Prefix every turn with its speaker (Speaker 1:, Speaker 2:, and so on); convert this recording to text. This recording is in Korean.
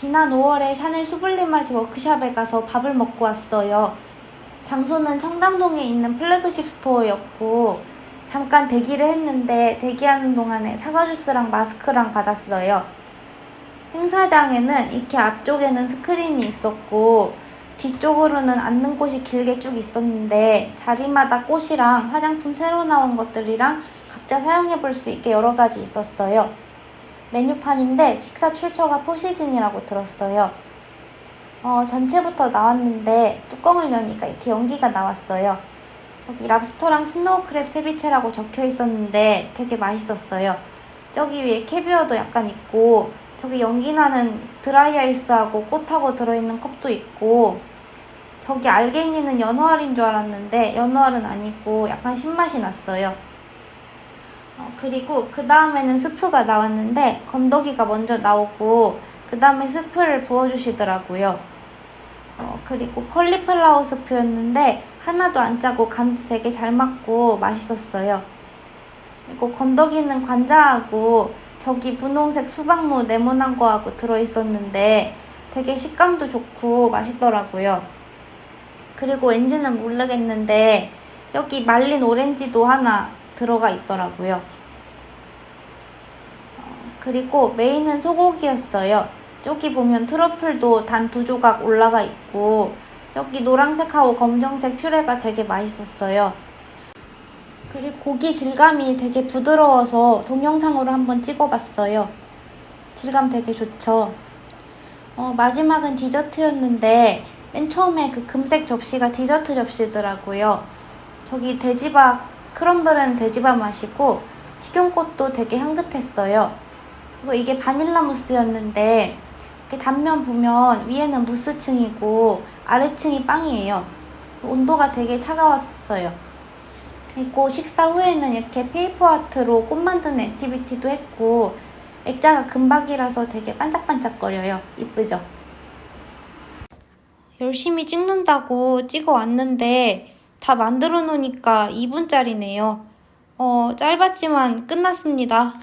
Speaker 1: 지난 5월에 샤넬 수블리마시 워크샵에 가서 밥을 먹고 왔어요. 장소는 청담동에 있는 플래그십 스토어였고, 잠깐 대기를 했는데 대기하는 동안에 사과 주스랑 마스크랑 받았어요. 행사장에는 이렇게 앞쪽에는 스크린이 있었고, 뒤쪽으로는 앉는 곳이 길게 쭉 있었는데, 자리마다 꽃이랑 화장품 새로 나온 것들이랑 각자 사용해 볼 수 있게 여러 가지 있었어요. 메뉴판인데 식사 출처가 포시즌이라고 들었어요. 어, 전체부터 나왔는데 뚜껑을 여니까 이렇게 연기가 나왔어요. 저기 랍스터랑 스노우크랩 세비체라고 적혀 있었는데 되게 맛있었어요. 저기 위에 캐비어도 약간 있고 저기 연기 나는 드라이 아이스하고 꽃하고 들어있는 컵도 있고 저기 알갱이는 연어알인 줄 알았는데 연어알은 아니고 약간 신맛이 났어요. 어, 그리고 그 다음에는 스프가 나왔는데 건더기가 먼저 나오고 그 다음에 스프를 부어주시더라고요. 어, 그리고 컬리플라워 스프였는데 하나도 안 짜고 간도 되게 잘 맞고 맛있었어요. 그리고 건더기는 관자하고 저기 분홍색 수박무 네모난 거하고 들어있었는데 되게 식감도 좋고 맛있더라고요. 그리고 왠지는 모르겠는데 저기 말린 오렌지도 하나 들어가 있더라고요. 어, 그리고 메인은 소고기였어요. 저기 보면 트러플도 단 두 조각 올라가 있고 저기 노란색하고 검정색 퓨레가 되게 맛있었어요. 그리고 고기 질감이 되게 부드러워서 동영상으로 한번 찍어봤어요. 질감 되게 좋죠. 어, 마지막은 디저트였는데 맨 처음에 그 금색 접시가 디저트 접시더라고요. 저기 돼지밥 크럼블은 돼지밥 맛이고 식용꽃도 되게 향긋했어요. 그리고 이게 바닐라 무스였는데 단면 보면 위에는 무스층이고 아래층이 빵이에요. 온도가 되게 차가웠어요. 그리고 식사 후에는 이렇게 페이퍼 아트로 꽃 만드는 액티비티도 했고 액자가 금박이라서 되게 반짝반짝거려요. 이쁘죠? 열심히 찍는다고 찍어 왔는데 다 만들어 놓으니까 2분짜리네요. 어, 짧았지만 끝났습니다.